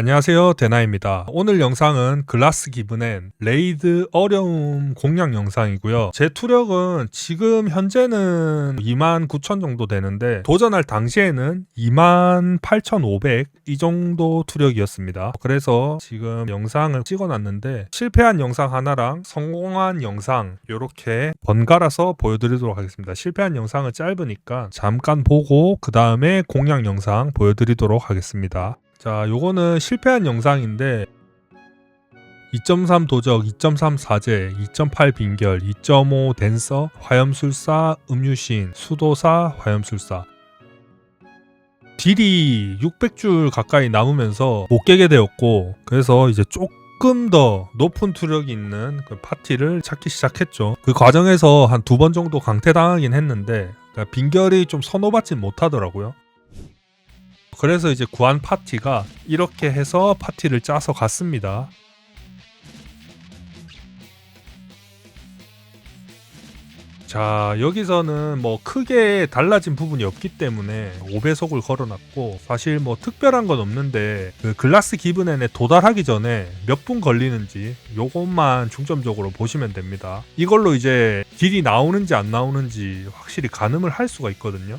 안녕하세요. 데나입니다. 오늘 영상은 글라스 기브넨 레이드 어려움 공략 영상이고요. 제 투력은 지금 현재는 29,000 정도 되는데 도전할 당시에는 28,500 이 정도 투력이었습니다. 그래서 지금 영상을 찍어놨는데 실패한 영상 하나랑 성공한 영상 이렇게 번갈아서 보여드리도록 하겠습니다. 실패한 영상은 짧으니까 잠깐 보고 그 다음에 공략 영상 보여드리도록 하겠습니다 자, 요거는 실패한 영상인데 2.3 도적, 2.3 사제, 2.8 빈결, 2.5 댄서, 화염술사, 음유신, 수도사, 화염술사. 딜이 600줄 가까이 남으면서 못 깨게 되었고 그래서 이제 조금 더 높은 투력이 있는 그 파티를 찾기 시작했죠. 그 과정에서 한 두 번 정도 강퇴당하긴 했는데 그러니까 빈결이 좀 선호받진 못하더라고요. 그래서 이제 구한 파티가 이렇게 해서 파티를 짜서 갔습니다. 자 여기서는 뭐 크게 달라진 부분이 없기 때문에 5배속을 걸어놨고 사실 뭐 특별한 건 없는데 그 글라스 기브넨에 도달하기 전에 몇 분 걸리는지 요것만 중점적으로 보시면 됩니다 이걸로 이제 딜이 나오는지 안 나오는지 확실히 가늠을 할 수가 있거든요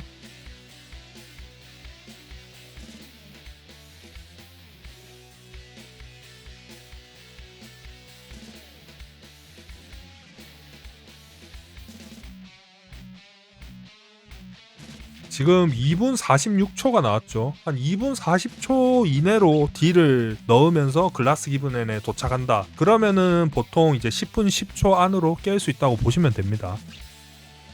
지금 2분 46초가 나왔죠. 한 2분 40초 이내로 딜을 넣으면서 글라스 기브넨에 도착한다. 그러면은 보통 이제 10분 10초 안으로 깰 수 있다고 보시면 됩니다.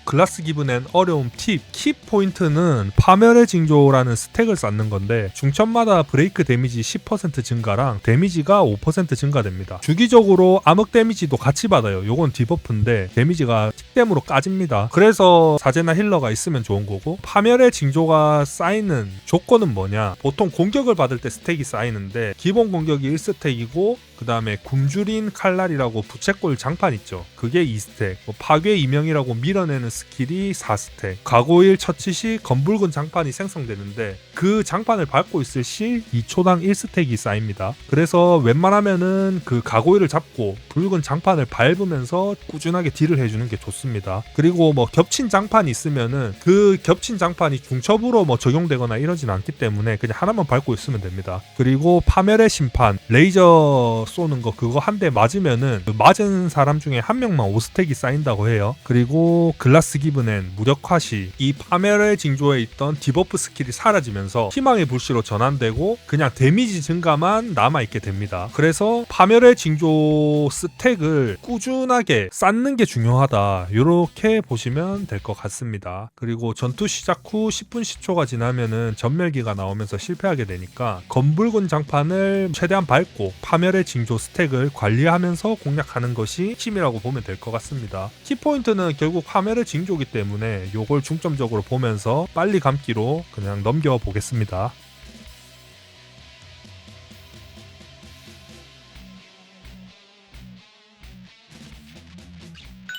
글라스 기브넨 어려움 팁, 키 포인트는 파멸의 징조라는 스택을 쌓는 건데 중첩마다 브레이크 데미지 10% 증가랑 데미지가 5% 증가됩니다. 주기적으로 암흑 데미지도 같이 받아요. 요건 디버프인데 데미지가 틱댐으로 까집니다. 그래서 사제나 힐러가 있으면 좋은 거고 파멸의 징조가 쌓이는 조건은 뭐냐? 보통 공격을 받을 때 스택이 쌓이는데 기본 공격이 1스택이고 그 다음에 굶주린 칼날이라고 부채꼴 장판 있죠. 그게 2스택. 뭐 파괴 이명이라고 밀어내는 스킬이 4스택. 가고일 처치 시 검붉은 장판이 생성되는데 그 장판을 밟고 있을 시 2초당 1스택이 쌓입니다. 그래서 웬만하면은 그 가고일을 잡고 붉은 장판을 밟으면서 꾸준하게 딜을 해주는 게 좋습니다. 그리고 뭐 겹친 장판이 있으면은 그 겹친 장판이 중첩으로 뭐 적용되거나 이러진 않기 때문에 그냥 하나만 밟고 있으면 됩니다. 그리고 파멸의 심판, 레이저 쏘는 거 그거 한 대 맞으면은 그 맞은 사람 중에 한 명만 5스택이 쌓인다고 해요. 그리고 글라스 기브넨 무력화 시 이 파멸의 징조에 있던 디버프 스킬이 사라지면서 희망의 불씨로 전환되고 그냥 데미지 증가만 남아 있게 됩니다. 그래서 파멸의 징조 스택을 꾸준하게 쌓는 게 중요하다. 이렇게 보시면 될 것 같습니다. 그리고 전투 시작 후 10분 10초가 지나면은 전멸기가 나오면서 실패하게 되니까 검붉은 장판을 최대한 밟고 파멸의 징조 스택을 관리하면서 공략하는 것이 힘이라고 보면 될 것 같습니다. 키포인트는 결국 파멸의 징조기 때문에 이걸 중점적으로 보면서 빨리 감기로 그냥 넘겨 보겠습니다.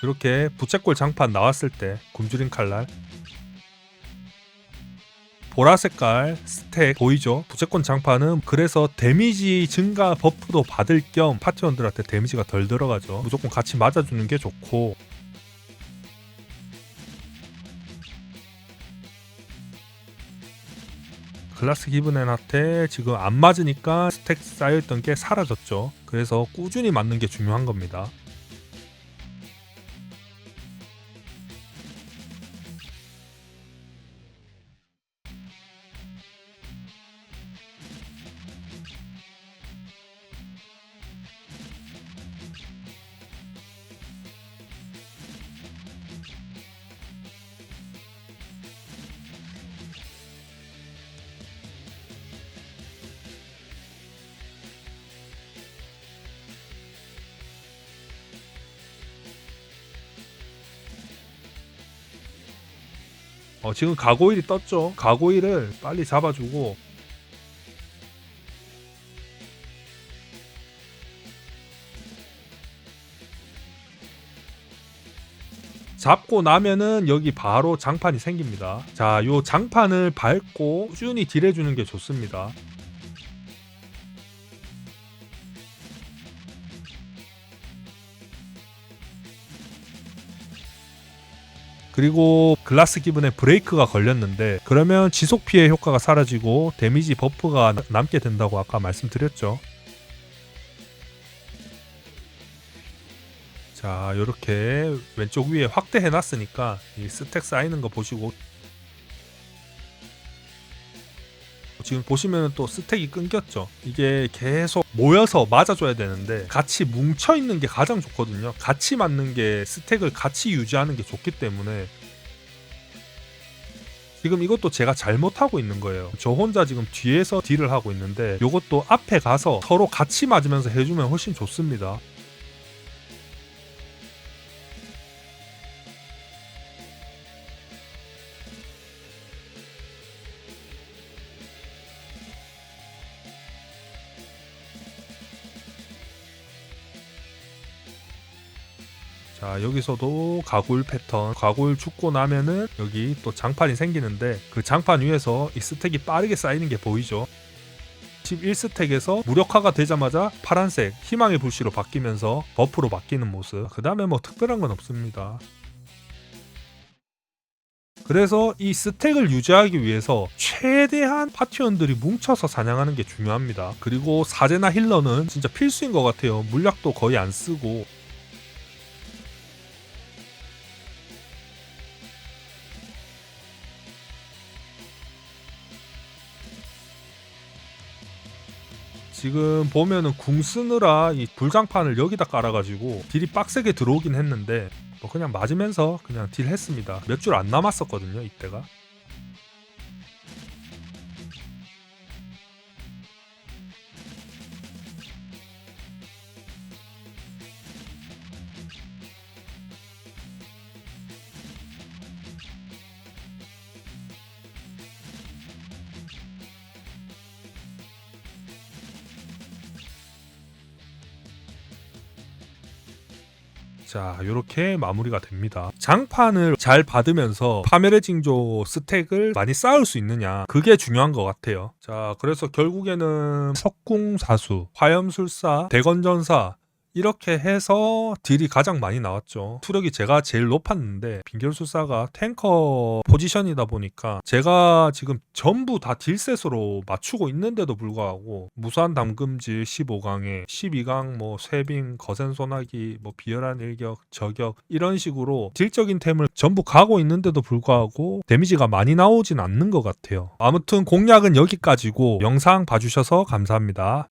이렇게 부채꼴 장판 나왔을 때 굶주린 칼날 보라 색깔 스택 보이죠? 부채권 장판은 그래서 데미지 증가 버프도 받을 겸 파티원들한테 데미지가 덜 들어가죠. 무조건 같이 맞아주는 게 좋고 글라스 기브넨한테 지금 안 맞으니까 스택 쌓여있던 게 사라졌죠. 그래서 꾸준히 맞는 게 중요한 겁니다. 어, 지금 가고일이 떴죠. 가고일을 빨리 잡아주고 잡고 나면은 여기 바로 장판이 생깁니다. 자, 요 장판을 밟고 꾸준히 딜해주는 게 좋습니다. 그리고 글라스 기분에 브레이크가 걸렸는데 그러면 지속 피해 효과가 사라지고 데미지 버프가 나- 남게 된다고 아까 말씀드렸죠. 자, 이렇게 왼쪽 위에 확대해 놨으니까 이 스택 쌓이는 거 보시고 지금 보시면 또 스택이 끊겼죠. 이게 계속 모여서 맞아줘야 되는데 같이 뭉쳐 있는 게 가장 좋거든요. 같이 맞는 게 스택을 같이 유지하는 게 좋기 때문에 지금 이것도 제가 잘못하고 있는 거예요. 저 혼자 지금 뒤에서 딜을 하고 있는데 이것도 앞에 가서 서로 같이 맞으면서 해주면 훨씬 좋습니다. 자 여기서도 가골 패턴. 가골 죽고 나면은 여기 또 장판이 생기는데 그 장판 위에서 이 스택이 빠르게 쌓이는 게 보이죠? 11스택에서 무력화가 되자마자 파란색 희망의 불씨로 바뀌면서 버프로 바뀌는 모습. 그 다음에 뭐 특별한 건 없습니다. 그래서 이 스택을 유지하기 위해서 최대한 파티원들이 뭉쳐서 사냥하는 게 중요합니다. 그리고 사제나 힐러는 진짜 필수인 것 같아요. 물약도 거의 안 쓰고 지금 보면은 궁 쓰느라 이 불장판을 여기다 깔아가지고 딜이 빡세게 들어오긴 했는데 뭐 그냥 맞으면서 그냥 딜 했습니다. 몇 줄 안 남았었거든요 이때가. 자, 이렇게 마무리가 됩니다. 장판을 잘 받으면서 파멸의 징조 스택을 많이 쌓을 수 있느냐. 그게 중요한 것 같아요. 자, 그래서 결국에는 석궁사수, 화염술사, 대건전사, 이렇게 해서 딜이 가장 많이 나왔죠. 투력이 제가 제일 높았는데 빙결술사가 탱커 포지션이다 보니까 제가 지금 전부 다 딜셋으로 맞추고 있는데도 불구하고 무수한 담금질 15강에 12강 뭐 쇠빙 거센 소나기 뭐 비열한 일격 저격 이런 식으로 딜적인 템을 전부 가고 있는데도 불구하고 데미지가 많이 나오진 않는 것 같아요. 아무튼 공략은 여기까지고 영상 봐주셔서 감사합니다.